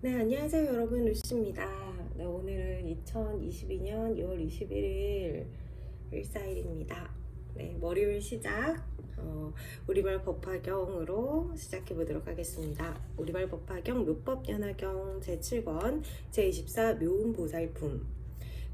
네, 안녕하세요, 여러분. 루시입니다. 네, 오늘은 2022년 6월 21일 일사일입니다. 네, 월요일 시작. 어, 우리말 법화경으로 시작해 보도록 하겠습니다. 우리말 법화경 묘법 연화경 제7권 제24 묘운보살품.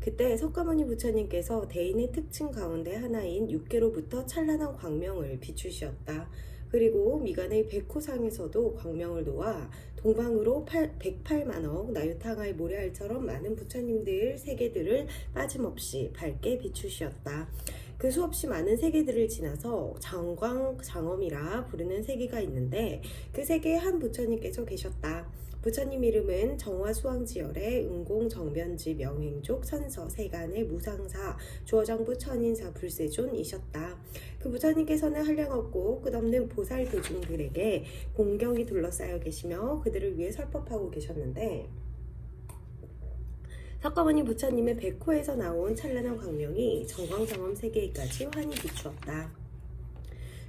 그때 석가모니 부처님께서 대인의 특징 가운데 하나인 육계로부터 찬란한 광명을 비추시었다. 그리고 미간의 백호상에서도 광명을 놓아 동방으로 8, 108만억 나유탕하의 모래알처럼 많은 부처님들 세계들을 빠짐없이 밝게 비추시었다. 그 수없이 많은 세계들을 지나서 장광 장엄이라 부르는 세계가 있는데 그 세계에 한 부처님께서 계셨다. 부처님 이름은 정화 수왕지열의 은공 정변지 명행족 선서 세간의 무상사 주어정부 천인사 불세존이셨다. 그 부처님께서는 한량없고 끝없는 보살 대중들에게 공경이 둘러싸여 계시며 그들을 위해 설법하고 계셨는데 석가모니 부처님의 백호에서 나온 찬란한 광명이 정광장엄 세계에까지 환히 비추었다.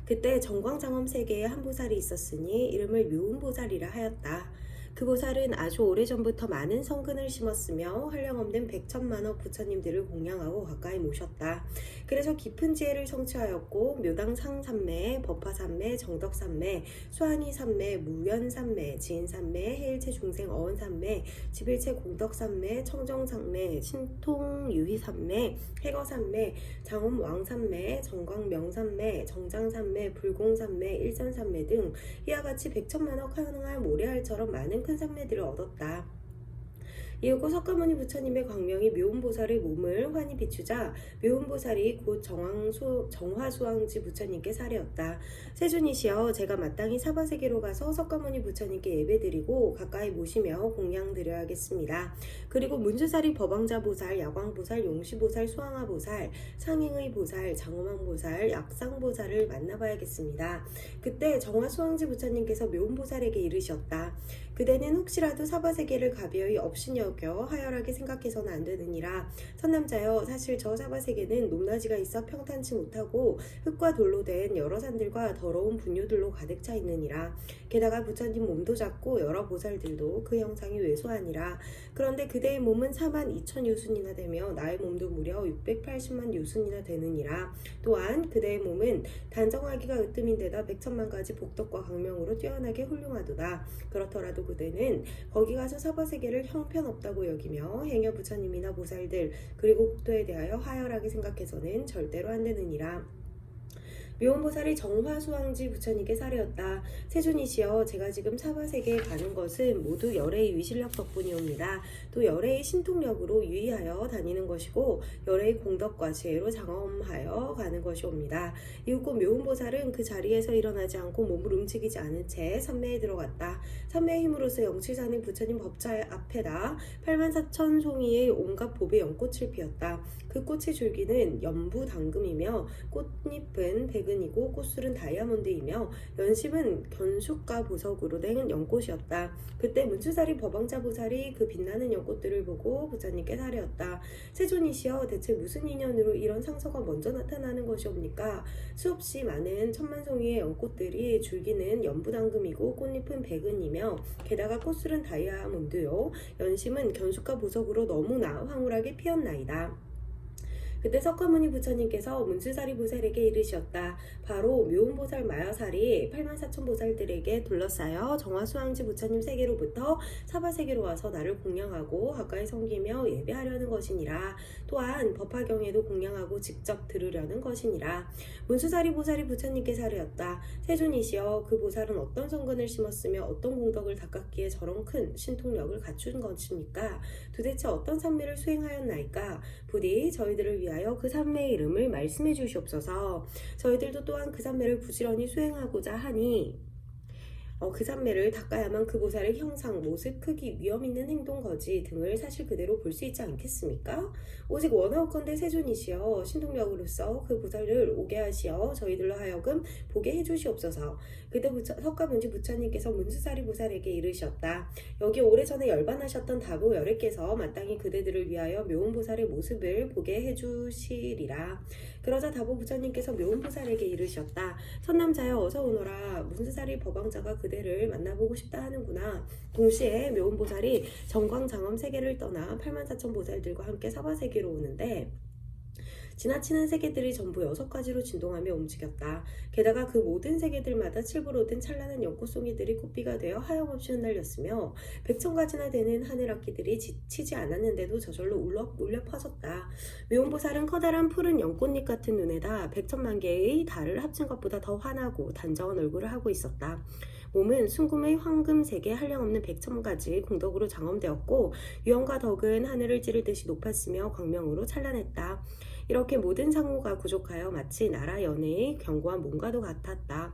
그때 정광장엄 세계에 한 보살이 있었으니 이름을 묘운보살이라 하였다. 그 보살은 아주 오래전부터 많은 성근을 심었으며 한량없는 백천만억 부처님들을 공양하고 가까이 모셨다. 그래서 깊은 지혜를 성취하였고 묘당 상삼매, 법화삼매, 정덕삼매, 수한이삼매, 무연삼매, 지인삼매, 해일체 중생 어원삼매, 집일체 공덕삼매, 청정삼매, 신통유희삼매, 해거삼매, 장엄왕삼매, 정광명삼매, 정장삼매, 불공삼매, 일전삼매 등 이와 같이 백천만억 하능할 모래알처럼 많은 큰 삼매들을 얻었다. 이윽고 석가모니 부처님의 광명이 묘운보살의 몸을 환히 비추자 묘운보살이 곧 정황수, 정화수왕지 부처님께 사례었다. 세존이시여 제가 마땅히 사바세계로 가서 석가모니 부처님께 예배드리고 가까이 모시며 공양드려야겠습니다. 그리고 문주사리 법왕자보살, 야광보살, 용시보살, 수왕화보살, 상행의 보살, 장엄왕보살, 약상보살을 만나봐야겠습니다. 그때 정화수왕지 부처님께서 묘운보살에게 이르셨다. 그대는 혹시라도 사바세계를 가벼이 업신 여겨 하열하게 생각해서는 안 되느니라. 선남자여 사실 저 사바세계는 높낮이가 있어 평탄치 못하고 흙과 돌로 된 여러 산들과 더러운 분유들로 가득 차 있느니라. 게다가 부처님 몸도 작고 여러 보살들도 그 형상이 왜소하니라. 그런데 그대의 몸은 4만 2천 유순이나 되며 나의 몸도 무려 680만 유순이나 되느니라. 또한 그대의 몸은 단정하기가 으뜸인데다 백천만 가지 복덕과 강명으로 뛰어나게 훌륭하도다. 그렇더라도 그대는 거기 가서 사바세계를 형편없다고 여기며 행여 부처님이나 보살들 그리고 국토에 대하여 하열하게 생각해서는 절대로 안 되느니라. 묘원보살이 정화수왕지 부처님께 사례였다. 세존이시여 제가 지금 사바세계에 가는 것은 모두 열애의 위실력 덕분이옵니다. 또 열애의 신통력으로 유의하여 다니는 것이고 열애의 공덕과 지혜로 장엄하여 가는 것이옵니다. 이윽고 묘운보살은 그 자리에서 일어나지 않고 몸을 움직이지 않은 채 선매에 들어갔다. 선매의 힘으로서 영치사는 부처님 법차 앞에다 8만 4천 송이의 온갖 보배 연꽃을 피웠다. 그 꽃의 줄기는 연부 당금이며 꽃잎은 백은이고 꽃술은 다이아몬드이며 연심은 견숙과 보석으로 된 연꽃이었다. 그때 문추사리 법왕자 보살이 그 빛나는 연꽃들을 보고 부처님께 사례었다. 세존이시여 대체 무슨 인연으로 이런 상서가 먼저 나타나는 것이옵니까? 수없이 많은 천만송이의 연꽃들이 줄기는 연부당금이고 꽃잎은 백은이며 게다가 꽃술은 다이아몬드요 연심은 견숙과 보석으로 너무나 황홀하게 피었나이다. 그때 석가모니 부처님께서 문수사리 보살에게 이르셨다. 바로 묘운보살 마야살이 8만 4천 보살들에게 둘러싸여 정화수왕지 부처님 세계로부터 사바 세계로 와서 나를 공양하고 가까이 섬기며 예배하려는 것이니라. 또한 법화경에도 공양하고 직접 들으려는 것이니라. 문수사리 보살이 부처님께 사르였다. 세존이시여 그 보살은 어떤 성근을 심었으며 어떤 공덕을 닦았기에 저런 큰 신통력을 갖춘 것입니까? 도대체 어떤 산매를 수행하였나이까? 부디 저희들을 위하여 그 산매의 이름을 말씀해 주시옵소서. 저희들도 또한 그 산매를 부지런히 수행하고자 하니 어, 그 산매를 닦아야만 그 보살의 형상, 모습, 크기, 위험 있는 행동, 거지 등을 사실 그대로 볼 수 있지 않겠습니까? 오직 원하옵건대 세존이시여 신동력으로서 그 보살을 오게 하시어 저희들로 하여금 보게 해주시옵소서. 그때 부처, 석가문지 부처님께서 문수사리 보살에게 이르셨다. 여기 오래전에 열반하셨던 다보 열애께서 마땅히 그대들을 위하여 묘운 보살의 모습을 보게 해주시리라. 그러자 다보 부처님께서 묘운보살에게 이르셨다. 선남자여 어서 오너라. 문수사리 법왕자가 그대 무대를 만나보고 싶다 하는구나. 동시에 묘운보살이 정광장엄 세계를 떠나 84천 보살들과 함께 사바세계로 오는데 지나치는 세계들이 전부 여섯 가지로 진동하며 움직였다. 게다가 그 모든 세계들마다 칠부로 든 찬란한 연꽃송이들이 꽃비가 되어 하염없이 흩날렸으며 백천 가지나 되는 하늘 악기들이 지치지 않았는데도 저절로 울려, 울려 퍼졌다. 묘운보살은 커다란 푸른 연꽃잎 같은 눈에다 백천만 개의 달을 합친 것보다 더 환하고 단정한 얼굴을 하고 있었다. 몸은 순금의 황금색의 한량없는 백천 가지 공덕으로 장엄되었고 유형과 덕은 하늘을 찌를 듯이 높았으며 광명으로 찬란했다. 이렇게 모든 상호가 부족하여 마치 나라 연애의 견고한 몸과도 같았다.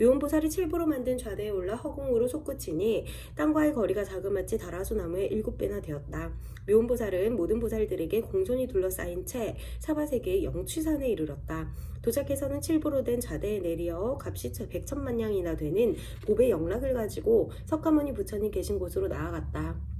묘운보살이 칠부로 만든 좌대에 올라 허공으로 솟구치니 땅과의 거리가 자그마치 다라수 나무의 일곱 배나 되었다. 묘운보살은 모든 보살들에게 공손히 둘러싸인 채 사바세계의 영취산에 이르렀다. 도착해서는 칠부로 된 좌대에 내리어 값이 백천만 냥이나 되는 보배 영락을 가지고 석가모니 부처님 계신 곳으로 나아갔다.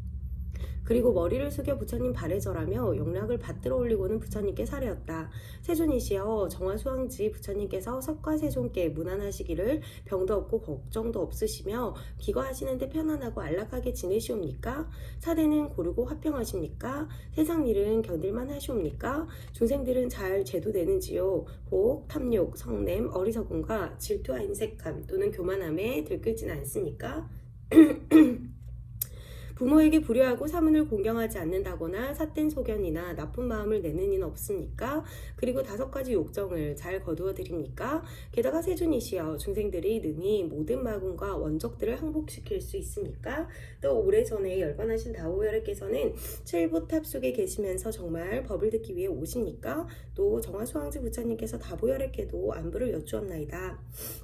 그리고 머리를 숙여 부처님 발에 절하며 영락을 받들어 올리고는 부처님께 사례었다. 세존이시여 정화수왕지 부처님께서 석가세존께 무난하시기를 병도 없고 걱정도 없으시며 기거하시는데 편안하고 안락하게 지내시옵니까? 사대는 고르고 화평하십니까? 세상 일은 견딜만 하시옵니까? 중생들은 잘 제도되는지요? 혹 탐욕, 성냄, 어리석음과 질투와 인색함 또는 교만함에 들끓진 않습니까? 부모에게 불효하고 사문을 공경하지 않는다거나 삿된 소견이나 나쁜 마음을 내는 이는 없습니까? 그리고 다섯 가지 욕정을 잘 거두어 드립니까? 게다가 세준이시여 중생들이 능히 모든 마군과 원적들을 항복시킬 수 있습니까? 또 오래전에 열반하신 다오열애께서는 칠부탑 속에 계시면서 정말 법을 듣기 위해 오십니까? 또 정화수왕지 부처님께서 다보열애께도 안부를 여쭈었나이다.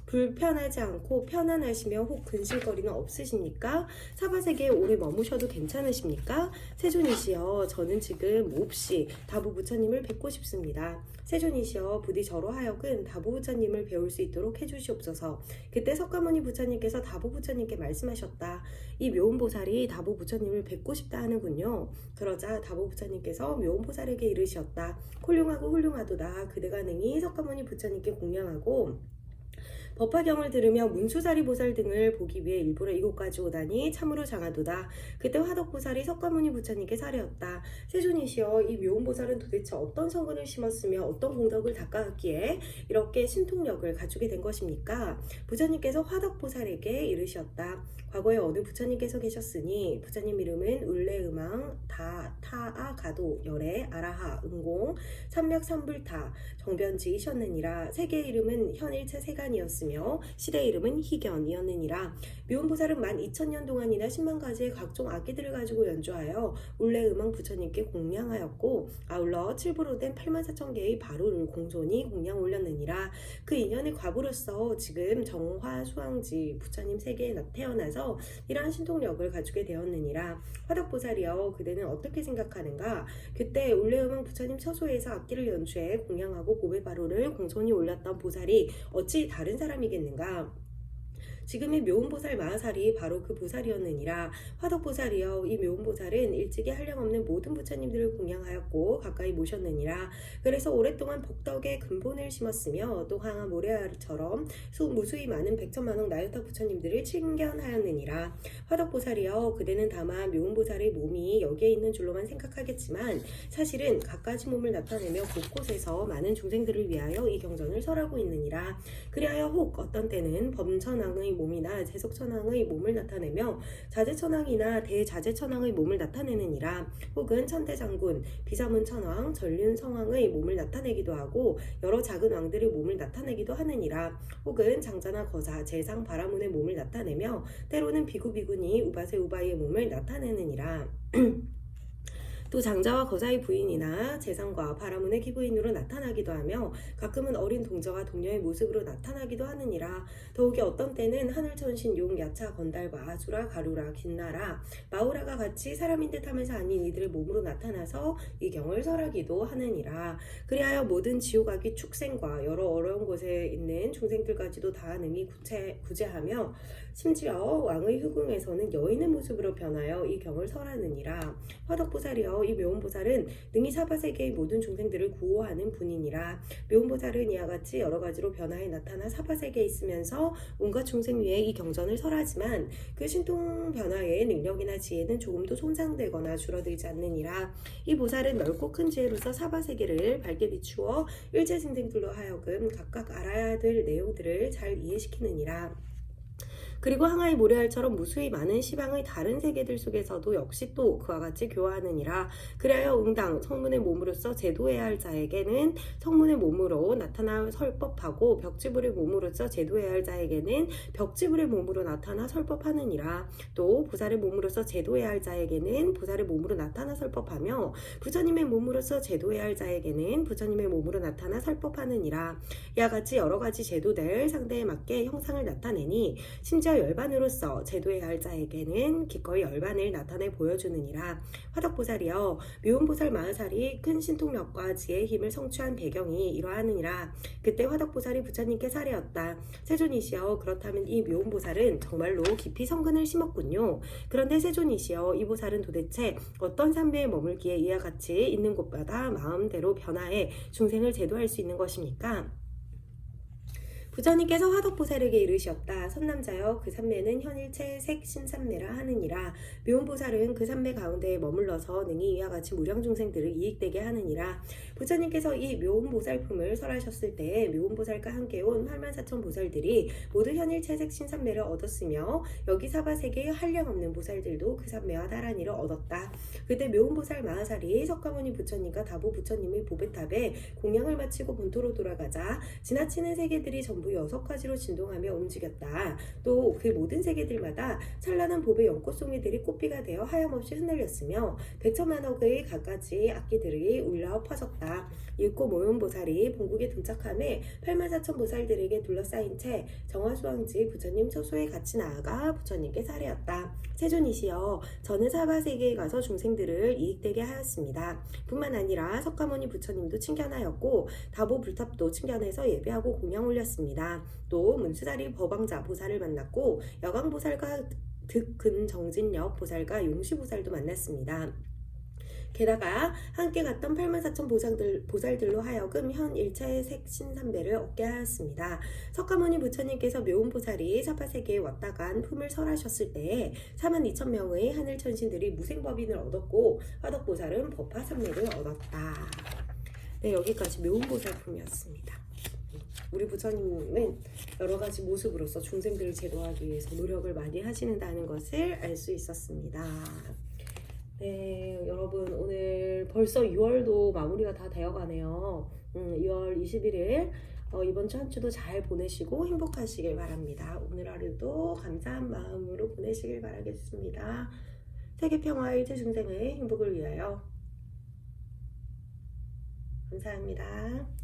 불편하지 않고 편안하시며 혹 근실거리는 없으십니까? 사바세계에 오래 머무 셔도 괜찮으십니까? 세존이시여 저는 지금 몹시 다보 부처님을 뵙고 싶습니다. 세존이시여 부디 저로 하여금 다보 부처님을 배울 수 있도록 해주시옵소서. 그때 석가모니 부처님께서 다보 부처님께 말씀하셨다. 이 묘운보살이 다보 부처님을 뵙고 싶다 하는군요. 그러자 다보 부처님께서 묘운보살에게 이르셨다. 훌륭하고 훌륭하도다. 그대가 능히 석가모니 부처님께 공양하고 법화경을 들으며 문수자리 보살 등을 보기 위해 일부러 이곳까지 오다니 참으로 장하도다. 그때 화덕보살이 석가모니 부처님께 사례었다. 세존이시여 이 묘운보살은 도대체 어떤 성근을 심었으며 어떤 공덕을 닦아왔기에 이렇게 신통력을 갖추게 된 것입니까? 부처님께서 화덕보살에게 이르셨다. 과거에 어느 부처님께서 계셨으니 부처님 이름은 울레음왕 다 타아 가도 열애 아라하 응공 삼맥삼불타 정변지이셨느니라 세계 이름은 현일체 세간이었 으며 시대 이름은 희견이었느니라. 묘운보살은 만 2천년 동안이나 10만 가지의 각종 악기들을 가지고 연주하여 울레음왕 부처님께 공양하였고 아울러 칠부로 된 8만 4천 개의 바루를 공손히 공양 올렸느니라. 그 인연의 과부로서 지금 정화 수왕지 부처님 세계에 태어나서 이러한 신통력을 갖추게 되었느니라. 화덕보살이여 그대는 어떻게 생각하는가? 그때 울레음왕 부처님 처소에서 악기를 연주해 공양하고 고배바로를 공손히 올렸던 보살이 어찌 다른 사람 이겠는가 지금의 묘운보살 마하살이 바로 그 보살이었느니라 화덕보살이여 이 묘운보살은 일찍이 한량없는 모든 부처님들을 공양하였고 가까이 모셨느니라. 그래서 오랫동안 복덕의 근본을 심었으며 또 항아 모래알처럼 수 무수히 많은 백천만억 나유타 부처님들을 칭견하였느니라. 화덕보살이여 그대는 다만 묘운보살의 몸이 여기에 있는 줄로만 생각하겠지만 사실은 갖가지 몸을 나타내며 곳곳에서 많은 중생들을 위하여 이 경전을 설하고 있느니라. 그리하여 혹 어떤 때는 범천왕의 몸이나 재석천왕의 몸을 나타내며 자재천왕이나 대자재천왕의 몸을 나타내느니라. 혹은 천대장군, 비사문천왕, 전륜성왕의 몸을 나타내기도 하고 여러 작은 왕들의 몸을 나타내기도 하느니라. 혹은 장자나 거사, 재상, 바라문의 몸을 나타내며 때로는 비구비군이 우바세 우바이의 몸을 나타내느니라 또 장자와 거사의 부인이나 재상과 바라문의 기부인으로 나타나기도 하며 가끔은 어린 동저와 동녀의 모습으로 나타나기도 하느니라. 더욱이 어떤 때는 하늘천신 용 야차 건달과 아수라 가루라 긴나라 마우라가 같이 사람인 듯하면서 아닌 이들의 몸으로 나타나서 이 경을 설하기도 하느니라. 그리하여 모든 지옥악이 축생과 여러 어려운 곳에 있는 중생들까지도 다 능히 구체, 구제하며 심지어 왕의 후궁에서는 여인의 모습으로 변하여 이 경을 설하느니라. 화덕보살이여 이 묘원보살은 능히 사바세계의 모든 중생들을 구호하는 분이니라. 묘원보살은 이와 같이 여러 가지로 변화해 나타나 사바세계에 있으면서 온갖 중생 위에 이 경전을 설하지만 그 신통 변화의 능력이나 지혜는 조금도 손상되거나 줄어들지 않느니라. 이 보살은 넓고 큰 지혜로서 사바세계를 밝게 비추어 일제생생들로 하여금 각각 알아야 될 내용들을 잘 이해시키느니라 그리고 항아리 모래알처럼 무수히 많은 시방의 다른 세계들 속에서도 역시 또 그와 같이 교화하느니라. 그리하여 응당 성문의 몸으로서 제도해야 할 자에게는 성문의 몸으로 나타나 설법하고 벽지불의 몸으로서 제도해야 할 자에게는 벽지불의 몸으로 나타나 설법하느니라. 또 보살의 몸으로서 제도해야 할 자에게는 보살의 몸으로 나타나 설법하며 부처님의 몸으로서 제도해야 할 자에게는 부처님의 몸으로 나타나 설법하느니라. 이와 같이 여러 가지 제도들 상대에 맞게 형상을 나타내니 심지어 열반으로서 제도해야 할 자에게는 기꺼이 열반을 나타내 보여주느니라. 화덕보살이여 묘운보살 마하살이 큰 신통력과 지혜의 힘을 성취한 배경이 이러하느니라. 그때 화덕보살이 부처님께 사례였다. 세존이시여 그렇다면 이 묘운보살은 정말로 깊이 성근을 심었군요. 그런데 세존이시여 이 보살은 도대체 어떤 삼배에 머물기에 이와 같이 있는 곳마다 마음대로 변화해 중생을 제도할 수 있는 것입니까? 부처님께서 화덕보살에게 이르셨다. 선남자여 그 삼매는 현일체 색 신삼매라 하느니라. 묘원보살은 그 삼매 가운데에 머물러서 능히 이와 같이 무량중생들을 이익되게 하느니라. 부처님께서 이 묘원보살품을 설하셨을 때에 묘원보살과 함께 온 84천 보살들이 모두 현일체 색 신삼매를 얻었으며 여기 사바세계의 한량 없는 보살들도 그 삼매와 다란이를 얻었다. 그때 묘원보살 마하살이 석가모니 부처님과 다보 부처님의 보배탑에 공양을 마치고 본토로 돌아가자 지나치는 세계들이 전부 여섯 가지로 진동하며 움직였다. 또 그 모든 세계들마다 찬란한 보배 연꽃송이들이 꽃비가 되어 하염없이 흩날렸으며 백천만억의 갖가지 악기들이 울려 퍼졌다. 읽고 모용 보살이 본국에 도착함에 84,000 보살들에게 둘러싸인 채 정화수왕지 부처님 처소에 같이 나아가 부처님께 사례였다. 세존이시여 저는 사바세계에 가서 중생들을 이익되게 하였습니다. 뿐만 아니라 석가모니 부처님도 칭견하였고 다보 불탑도 칭견해서 예배하고 공양 올렸습니다. 또 문수다리 법왕자 보살을 만났고 여강보살과 득근정진역 보살과 용시보살도 만났습니다. 게다가 함께 갔던 84,000 보살들, 보살들로 하여금 현 일차의 색신삼배를 얻게 하였습니다. 석가모니 부처님께서 묘운보살이 사파세계에 왔다 간 품을 설하셨을 때에 42,000명의 하늘천신들이 무생법인을 얻었고 화덕보살은 법화삼매를 얻었다. 네, 여기까지 묘운보살 품이었습니다. 우리 부처님은 여러 가지 모습으로서 중생들을 제도하기 위해서 노력을 많이 하시는다는 것을 알 수 있었습니다. 네, 여러분 오늘 벌써 6월도 마무리가 다 되어가네요. 음, 2월 21일 어, 이번 주 한 주도 잘 보내시고 행복하시길 바랍니다. 오늘 하루도 감사한 마음으로 보내시길 바라겠습니다. 세계 평화 일체 중생의 행복을 위하여 감사합니다.